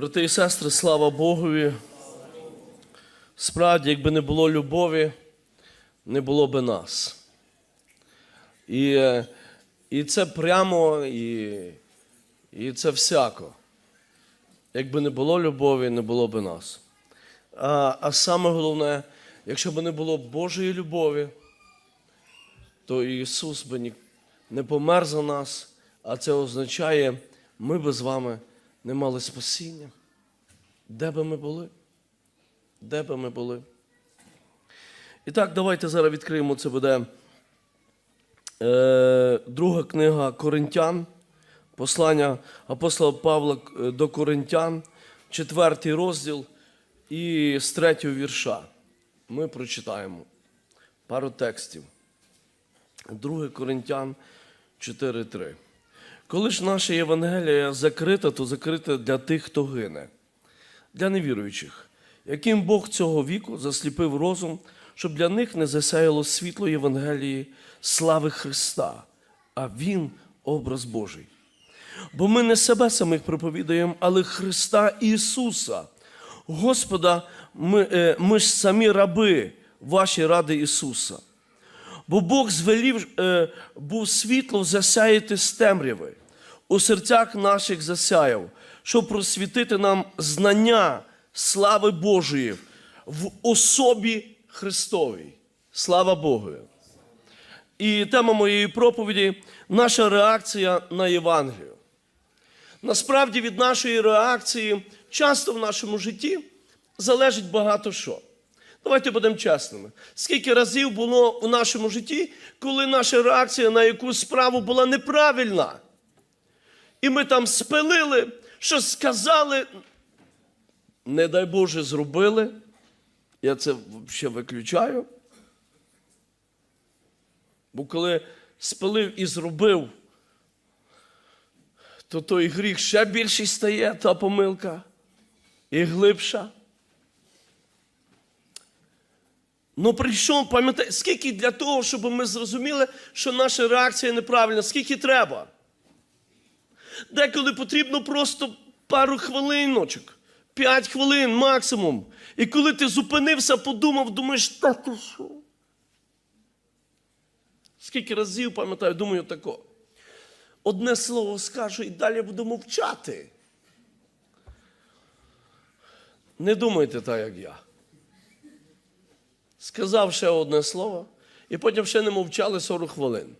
Брати і сестри, слава Богові. Справді, якби не було любові, не було би нас. І, і це прямо, і, і це всяко. Якби не було любові, не було би нас. А, а саме головне, якщо б не було Божої любові, то Ісус би не помер за нас, а це означає, ми би з вами не мали спасіння. Де би ми були? Де би ми були? І так, давайте зараз відкриємо це буде е, друга книга Коринтян, послання апостола Павла е, до Коринтян, четвертий розділ і з третього вірша. Ми прочитаємо пару текстів. 2 Коринтян 4.3. Коли ж наша Євангелія закрита, то закрита для тих, хто гине, для невіруючих, яким Бог цього віку засліпив розум, щоб для них не засяяло світло Євангелії слави Христа, а Він образ Божий. Бо ми не себе самих проповідуємо, але Христа Ісуса. Господа, ми, е, ми ж самі раби ваші ради Ісуса. Бо Бог звелів е, був світло засяяти з темряви, у серцях наших засяяв, щоб просвітити нам знання слави Божої в особі Христовій. Слава Богу! І тема моєї проповіді наша реакція на Євангелію. Насправді від нашої реакції часто в нашому житті залежить багато що. Давайте будемо чесними. Скільки разів було у нашому житті, коли наша реакція на якусь справу була неправильна? І ми там спилили, щось сказали, не дай Боже, зробили. Я це взагалі виключаю. Бо коли спилив і зробив, то той гріх ще більший стає, та помилка, і глибша. Ну прийшов, пам'ятаєте, скільки для того, щоб ми зрозуміли, що наша реакція неправильна, скільки треба? Деколи потрібно просто пару хвилиночок, п'ять хвилин максимум. І коли ти зупинився, подумав, думаєш, та ти що? Скільки разів пам'ятаю, думаю тако. Одне слово скажу і далі буду мовчати. Не думайте так, як я. Сказав ще одне слово, і потім ще не мовчали 40 хвилин.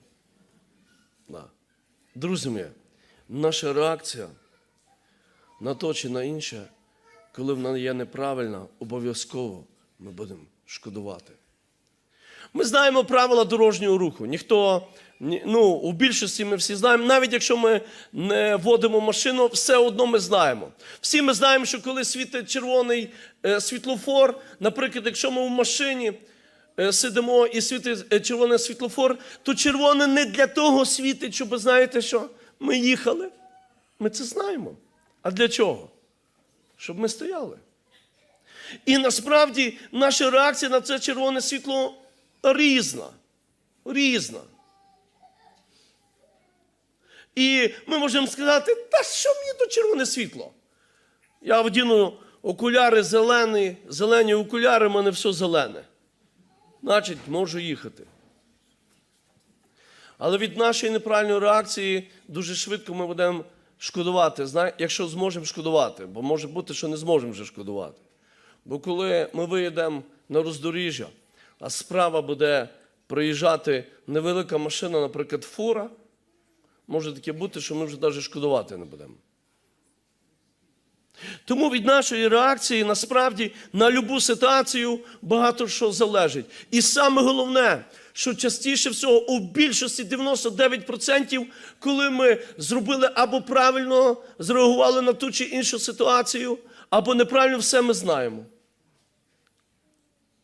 Да. Друзі мої, наша реакція на то чи на інше, коли вона є неправильна, обов'язково ми будемо шкодувати. Ми знаємо правила дорожнього руху. Ніхто, ну, у більшості ми всі знаємо, навіть якщо ми не водимо машину, все одно ми знаємо. Всі ми знаємо, що коли світить червоний е, світлофор, наприклад, якщо ми в машині е, сидимо і світить е, червоний світлофор, то червоне не для того світить, щоб знаєте що? Ми їхали. Ми це знаємо. А для чого? Щоб ми стояли. І насправді наша реакція на це червоне світло різна. Різна. І ми можемо сказати, та що мені то червоне світло? Я вдіну окуляри зелені, зелені окуляри, в мене все зелене. Значить, можу їхати. Але від нашої неправильної реакції дуже швидко ми будемо шкодувати, якщо зможемо шкодувати, бо може бути, що не зможемо вже шкодувати. Бо коли ми виїдемо на роздоріжжя, а справа буде проїжджати невелика машина, наприклад, фура, може таке бути, що ми вже навіть шкодувати не будемо. Тому від нашої реакції насправді на любу ситуацію багато що залежить. І саме головне, що частіше всього у більшості 99%, коли ми зробили або правильно зреагували на ту чи іншу ситуацію, або неправильно все ми знаємо.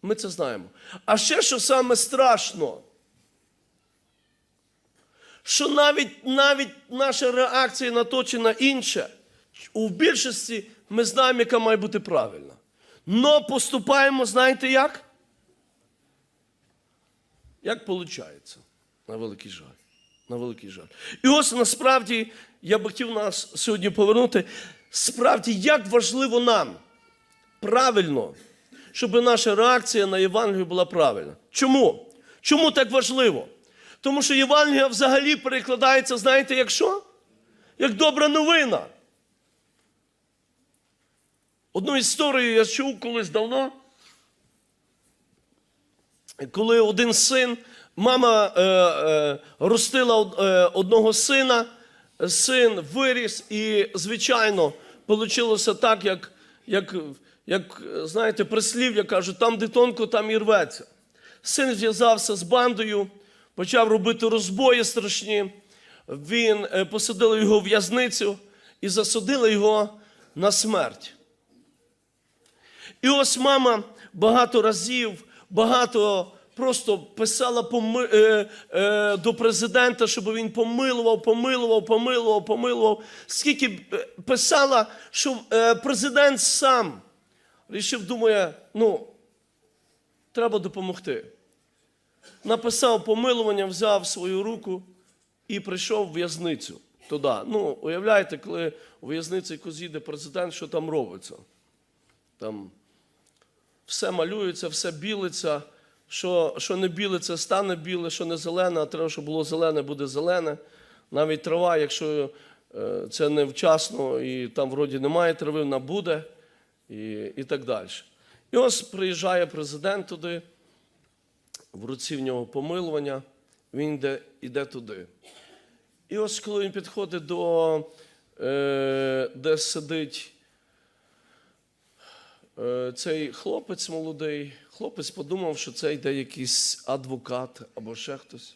Ми це знаємо. А ще що саме страшно, що навіть, навіть наша реакція на то чи на інше, у більшості ми знаємо, яка має бути правильна. Но поступаємо, знаєте як? Як виходить? На великий жаль. На великий жаль. І ось насправді я би хотів нас сьогодні повернути. справді як важливо нам правильно, щоб наша реакція на Євангелію була правильна. Чому? Чому так важливо? Тому що Євангелія взагалі перекладається, знаєте, як що? Як добра новина. Одну історію я чув колись давно, коли один син, мама е, е, ростила е, одного сина, син виріс, і, звичайно, вийшло так, як, як, як знаєте, прислів'я кажуть, там де тонко, там і рветься. Син зв'язався з бандою, почав робити розбої страшні. Він е, посадили його в в'язницю і засудили його на смерть. І ось мама багато разів, багато просто писала е, е, до президента, щоб він помилував, помилував, помилував, помилував. Скільки писала, що президент сам рішив, думає, ну, треба допомогти. Написав помилування, взяв свою руку і прийшов в в'язницю туди. Ну, уявляєте, коли у в'язниці якось їде президент, що там робиться? Там все малюється, все білиться. Що, що не біле, це стане біле, що не зелене, а треба, щоб було зелене, буде зелене. Навіть трава, якщо е, це невчасно і там вроді немає трави, вона буде і, і так далі. І ось приїжджає президент туди, в руці в нього помилування, він йде, йде туди. І ось коли він підходить до, е, де сидить Е, цей хлопець молодий, хлопець подумав, що це йде якийсь адвокат або ще хтось.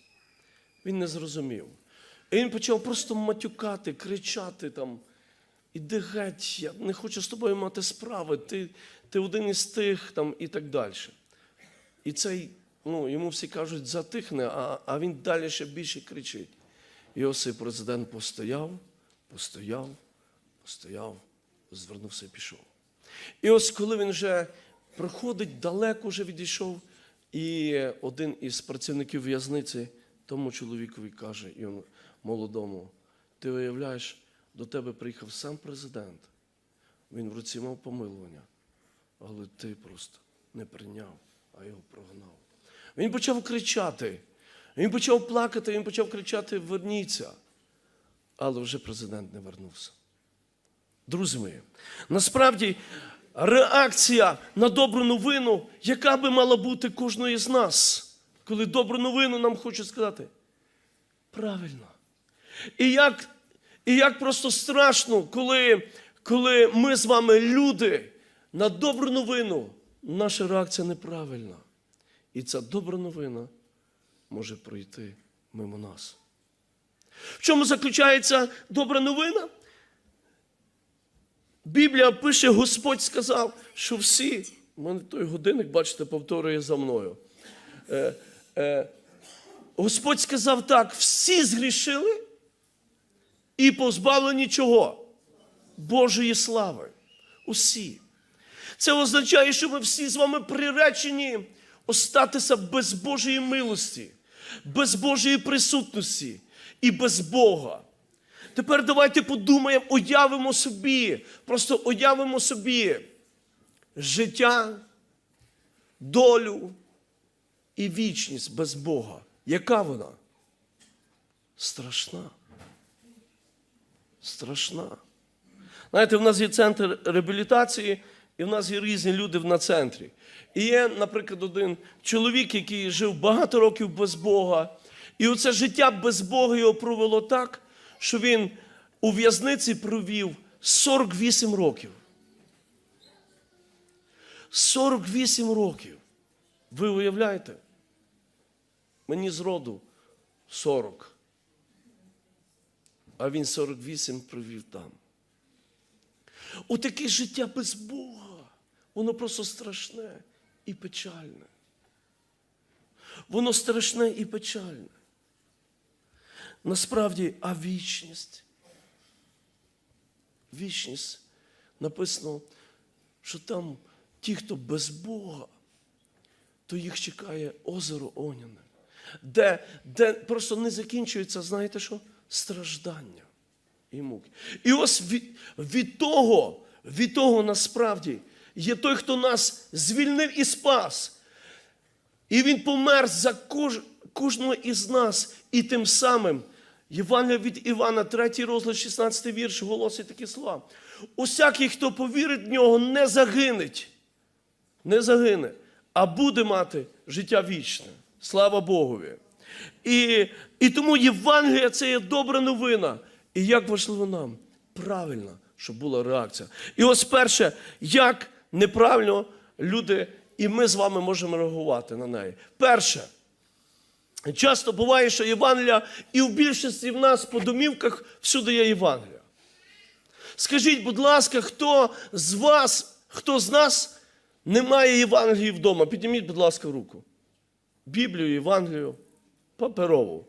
Він не зрозумів. І він почав просто матюкати, кричати там. Іди геть, я не хочу з тобою мати справи, ти, ти один із тих там і так далі. І цей, ну, йому всі кажуть, затихне, а, а він далі ще більше кричить. І ось цей президент постояв, постояв, постояв, звернувся і пішов. І ось коли він вже проходить, далеко вже відійшов, і один із працівників в'язниці тому чоловікові каже, і молодому, ти уявляєш, до тебе приїхав сам президент. Він в руці мав помилування, але ти просто не прийняв, а його прогнав. Він почав кричати, він почав плакати, він почав кричати: Верніться. Але вже президент не вернувся. Друзі мої, насправді реакція на добру новину, яка би мала бути кожної з нас, коли добру новину нам хочуть сказати. Правильно. І як, і як просто страшно, коли, коли ми з вами люди на добру новину, наша реакція неправильна. І ця добра новина може пройти мимо нас. В чому заключається добра новина? Біблія пише, Господь сказав, що всі, у мене той годинник, бачите, повторює за мною. Е, е, Господь сказав так: всі згрішили і позбавлені чого? Божої слави. Усі. Це означає, що ми всі з вами приречені остатися без Божої милості, без Божої присутності і без Бога. Тепер давайте подумаємо, уявимо собі, просто уявимо собі життя, долю і вічність без Бога. Яка вона? Страшна. Страшна. Знаєте, в нас є центр реабілітації, і в нас є різні люди на центрі. І є, наприклад, один чоловік, який жив багато років без Бога. І оце життя без Бога його провело так, що він у в'язниці провів 48 років. 48 років. Ви уявляєте? Мені з роду 40. А він 48 провів там. Отаке життя без Бога. Воно просто страшне і печальне. Воно страшне і печальне. Насправді, а вічність. Вічність написано, що там ті, хто без Бога, то їх чекає озеро Оняне, де, де просто не закінчується, знаєте що? Страждання. і муки. І ось від, від того, від того насправді є той, хто нас звільнив і спас. І Він помер за кож, кожного із нас. І тим самим Євангелія від Івана, 3 розділ, 16 вірш, голосить такі слова. Усякий, хто повірить в нього, не загинеть, не загине, а буде мати життя вічне. Слава Богові. І, і тому Євангелія це є добра новина. І як важливо нам правильно, щоб була реакція. І ось перше, як неправильно люди, і ми з вами можемо реагувати на неї. Перше, часто буває, що Євангелія, і в більшості в нас по домівках всюди є Євангелія. Скажіть, будь ласка, хто з вас, хто з нас не має Євангелії вдома? Підніміть, будь ласка, руку. Біблію, Євангелію, паперову.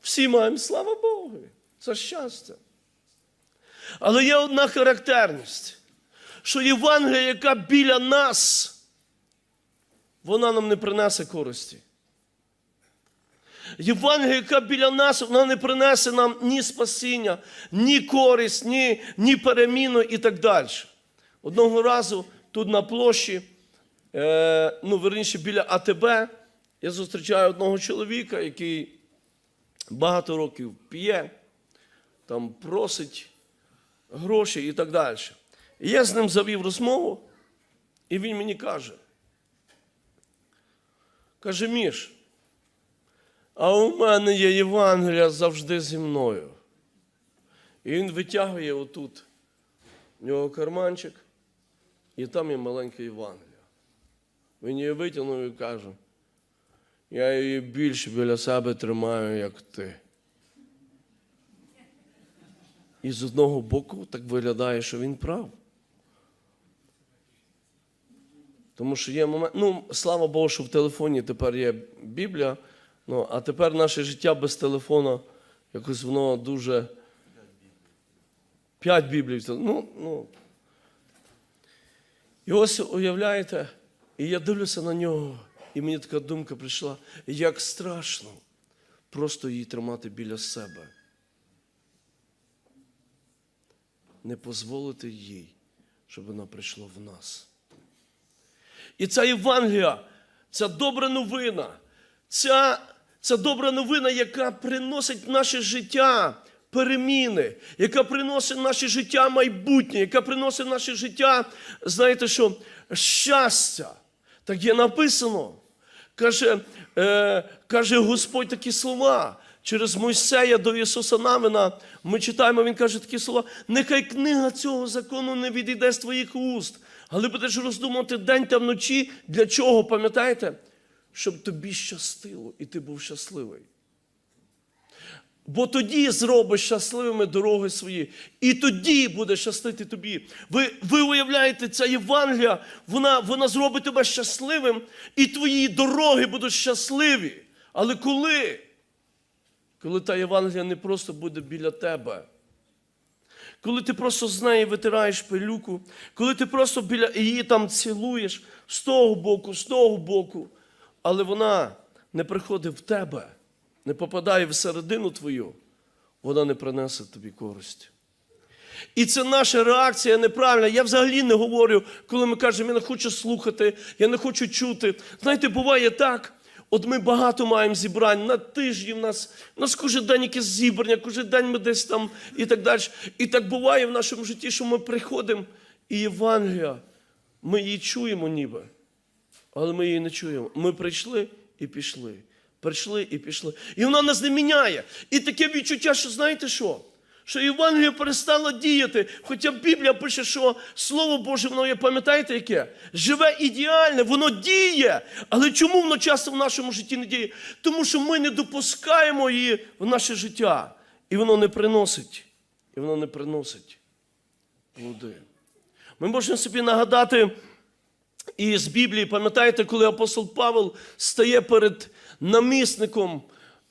Всі маємо, слава Богу, це щастя. Але є одна характерність, що Євангелія, яка біля нас, вона нам не принесе користі. Євангелія, яка біля нас, вона не принесе нам ні спасіння, ні користь, ні, ні переміну і так далі. Одного разу тут на площі, е, ну, верніше, біля АТБ, я зустрічаю одного чоловіка, який багато років п'є, там просить гроші і так далі. І я з ним завів розмову, і він мені каже: каже, Міш, а у мене є Євангелія завжди зі мною. І він витягує отут в нього карманчик, і там є маленька Євангелія. Він її витягнув і каже, я її більше біля себе тримаю, як ти. І з одного боку так виглядає, що він прав. Тому що є момент, ну, слава Богу, що в телефоні тепер є Біблія, ну, а тепер наше життя без телефона, якось воно дуже. П'ять Біблій. Ну, ну. І ось уявляєте, і я дивлюся на нього, і мені така думка прийшла, як страшно просто її тримати біля себе. Не дозволити їй, щоб вона прийшла в нас. І ця Євангелія, ця добра новина, ця, ця добра новина, яка приносить наше життя переміни, яка приносить наше життя майбутнє, яка приносить наше життя, знаєте що, щастя. Так є написано. Каже, е, каже Господь такі слова. Через Мойсея до Ісуса Навина ми читаємо, Він каже такі слова: нехай книга цього закону не відійде з твоїх уст, але будеш роздумувати день та вночі. Для чого, пам'ятаєте? Щоб тобі щастило і ти був щасливий. Бо тоді зробиш щасливими дороги свої, і тоді буде щастити тобі. Ви ви уявляєте, ця Євангелія, вона, вона зробить тебе щасливим, і твої дороги будуть щасливі. Але коли? Коли та Євангелія не просто буде біля тебе, коли ти просто з неї витираєш пилюку, коли ти просто біля її там цілуєш з того боку, з того боку, але вона не приходить в тебе, не попадає всередину твою, вона не принесе тобі користі. І це наша реакція неправильна. Я взагалі не говорю, коли ми кажемо, я не хочу слухати, я не хочу чути. Знаєте, буває так. От ми багато маємо зібрань на тижні в нас, у нас кожен день якесь зібрання, кожен день ми десь там і так далі. І так буває в нашому житті, що ми приходимо, і Євангелія, ми її чуємо ніби, але ми її не чуємо. Ми прийшли і пішли. Прийшли і пішли. І вона нас не міняє. І таке відчуття, що знаєте що? Що Євангелія перестала діяти. Хоча Біблія пише, що Слово Боже, воно є, пам'ятаєте, яке? Живе ідеальне, воно діє. Але чому воно часто в нашому житті не діє? Тому що ми не допускаємо її в наше життя. І воно не приносить. І воно не приносить плоди. Ми можемо собі нагадати і з Біблії, пам'ятаєте, коли апостол Павел стає перед намісником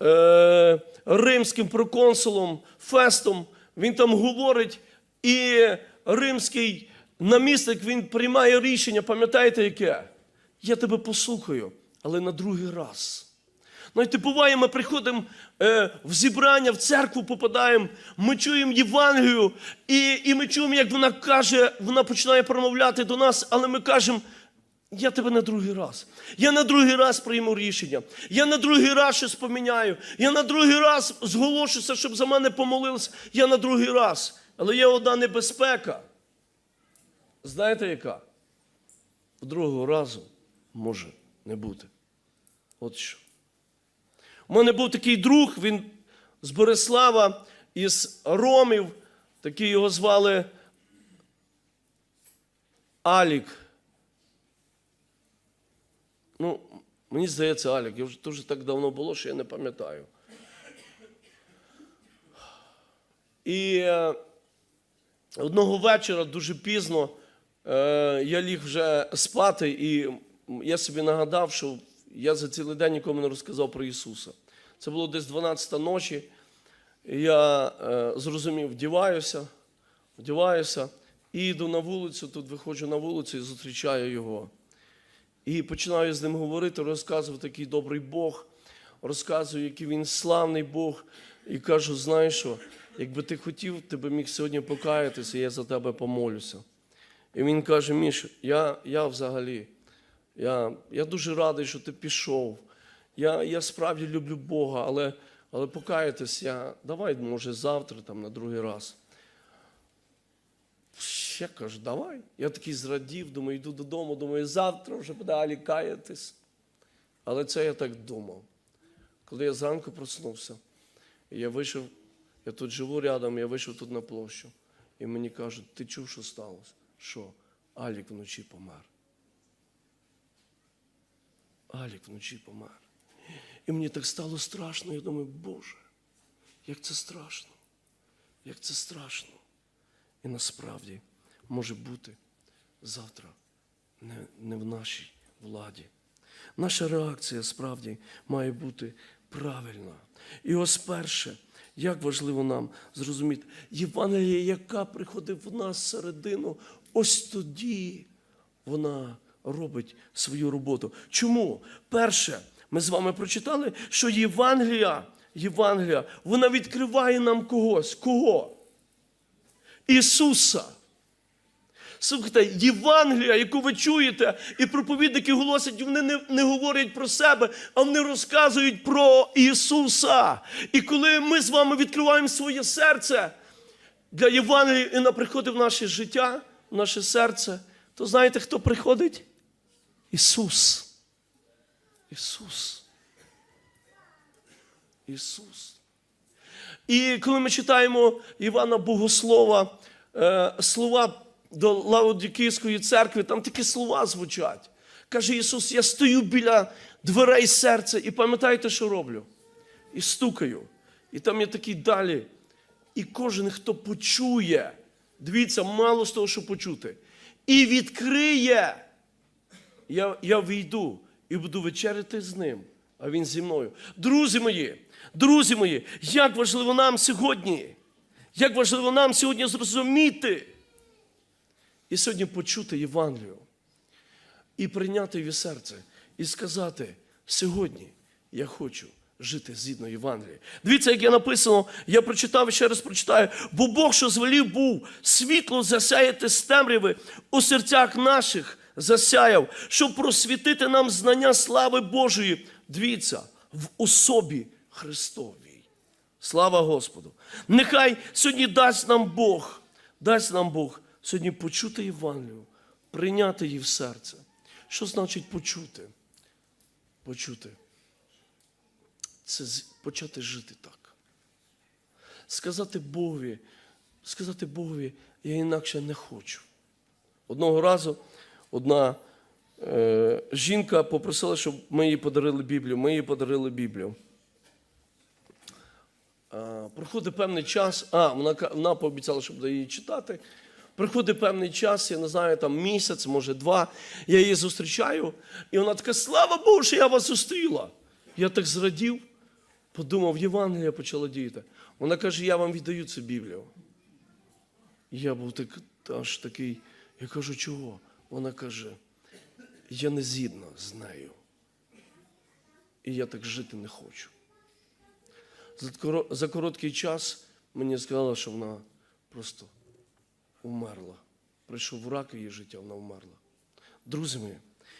е, римським проконсулом Фестом, він там говорить, і римський намісник він приймає рішення, пам'ятаєте яке? Я тебе послухаю, але на другий раз. Знаєте, буває, ми приходимо е, в зібрання, в церкву попадаємо, ми чуємо Євангелію, і, і ми чуємо, як вона каже, вона починає промовляти до нас, але ми кажемо, я тебе на другий раз. Я на другий раз прийму рішення. Я на другий раз щось поміняю. Я на другий раз зголошуся, щоб за мене помолилися. Я на другий раз. Але є одна небезпека. Знаєте яка? Другого разу може не бути. От що. У мене був такий друг, він з Борислава, із Ромів, такий його звали Алік. Ну, мені здається, Алік, я вже дуже так давно було, що я не пам'ятаю. І е, одного вечора дуже пізно е, я ліг вже спати, і я собі нагадав, що я за цілий день нікому не розказав про Ісуса. Це було десь 12 ночі. Я е, зрозумів, вдіваюся, вдіваюся, і йду на вулицю, тут виходжу на вулицю і зустрічаю його. І починаю з ним говорити, розказувати, який добрий Бог, розказую, який він славний Бог. І кажу, знаєш що, якби ти хотів, ти би міг сьогодні покаятися, я за тебе помолюся. І він каже: Міш, я, я взагалі, я, я дуже радий, що ти пішов. Я, я справді люблю Бога, але, але покаятись я, давай, може, завтра, там, на другий раз. Ще кажу, давай. Я такий зрадів, думаю, йду додому, думаю, завтра вже буде далі каятись. Але це я так думав. Коли я зранку проснувся, я вийшов, я тут живу рядом, я вийшов тут на площу, і мені кажуть, ти чув, що сталося? Що? Алік вночі помер. Алік вночі помер. І мені так стало страшно. Я думаю, Боже, як це страшно, як це страшно. І насправді може бути завтра не, не в нашій владі. Наша реакція справді має бути правильна. І ось перше, як важливо нам зрозуміти, Євангелія, яка приходить в нас середину, ось тоді вона робить свою роботу. Чому? Перше, ми з вами прочитали, що Євангелія, Євангелія, вона відкриває нам когось. Кого? Ісуса. Слухайте, Євангелія, яку ви чуєте, і проповідники голосять, вони не, не говорять про себе, а вони розказують про Ісуса. І коли ми з вами відкриваємо своє серце для Євангелія, і вона приходить в наше життя, в наше серце, то знаєте, хто приходить? Ісус. Ісус. Ісус. І коли ми читаємо Івана Богослова, е, слова до Лаодікійської церкви, там такі слова звучать. Каже Ісус, я стою біля дверей серця і пам'ятаєте, що роблю? І стукаю. І там є такі далі. І кожен, хто почує, дивіться, мало з того, що почути, і відкриє, я, я війду і буду вечеряти з ним, а він зі мною. Друзі мої, друзі мої, як важливо нам сьогодні, як важливо нам сьогодні зрозуміти і сьогодні почути Євангелію, і прийняти її серце, і сказати: сьогодні я хочу жити згідно Євангелії. Дивіться, як я написано, я прочитав ще раз прочитаю. Бо Бог, що звелів був світло засяяти з темряви у серцях наших засяяв, щоб просвітити нам знання слави Божої. Дивіться, в особі Христовій. Слава Господу! Нехай сьогодні дасть нам Бог, дасть нам Бог сьогодні почути Євангелію, прийняти її в серце. Що значить почути? Почути. Це почати жити так. Сказати Богові, сказати Богові, я інакше не хочу. Одного разу одна е, жінка попросила, щоб ми їй подарили Біблію. Ми їй подарили Біблію. Проходить певний час, а вона, вона пообіцяла, що буде її читати. Приходить певний час, я не знаю, там місяць, може два. Я її зустрічаю, і вона така: слава Богу, що я вас зустріла. Я так зрадів, подумав, Євангелія почала діяти. Вона каже: Я вам віддаю цю Біблію. Я був так, аж такий, я кажу, чого? Вона каже, я не згідна з нею. і я так жити не хочу. За, короткий час мені сказали, що вона просто умерла. Прийшов рак її життя, вона вмерла. Друзі мої,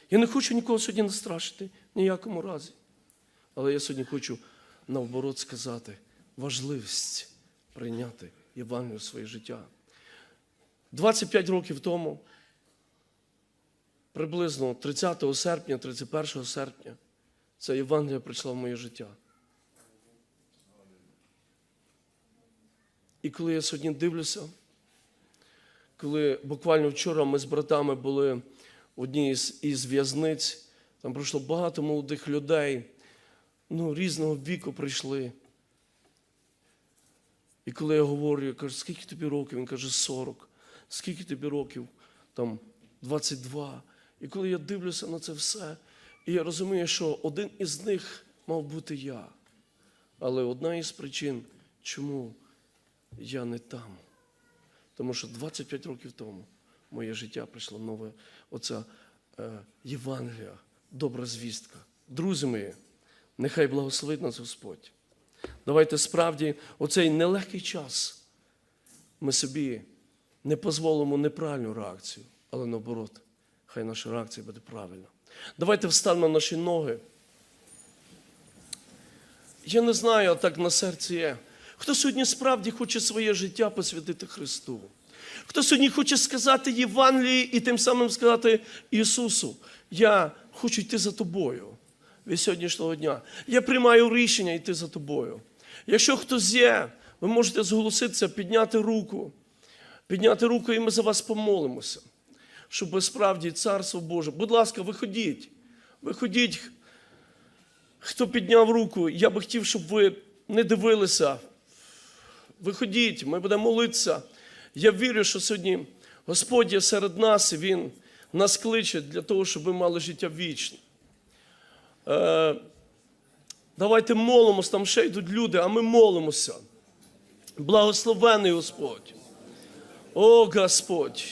я не хочу нікого сьогодні настрашити, ніякому разі. Але я сьогодні хочу навборот сказати важливість прийняти Євангелію в своє життя. 25 років тому, приблизно 30 серпня, 31 серпня, ця Євангелія прийшла в моє життя. І коли я сьогодні дивлюся, коли буквально вчора ми з братами були в одній із, із в'язниць, там пройшло багато молодих людей, ну, різного віку прийшли. І коли я говорю, я кажу, скільки тобі років? Він каже, 40. Скільки тобі років? Там 22. І коли я дивлюся на це все, і я розумію, що один із них мав бути я. Але одна із причин, чому я не там. Тому що 25 років тому моє життя прийшла нове оця е, Євангелія, добра звістка. Друзі мої, нехай благословить нас Господь. Давайте справді оцей нелегкий час ми собі не дозволимо неправильну реакцію, але наоборот, хай наша реакція буде правильна. Давайте встанемо на наші ноги. Я не знаю, а так на серці є. Хто сьогодні справді хоче своє життя посвятити Христу? Хто сьогодні хоче сказати Євангелії і тим самим сказати Ісусу, я хочу йти за тобою від сьогоднішнього дня. Я приймаю рішення йти за тобою. Якщо хтось є, ви можете зголоситися, підняти руку, підняти руку, і ми за вас помолимося, щоб справді Царство Боже. Будь ласка, виходіть, виходіть. Хто підняв руку, я би хотів, щоб ви не дивилися. Виходіть, ми будемо молитися. Я вірю, що сьогодні Господь є серед нас, і Він нас кличе для того, щоб ми мали життя вічне. Е, давайте молимось, там ще йдуть люди, а ми молимося. Благословений Господь. О Господь,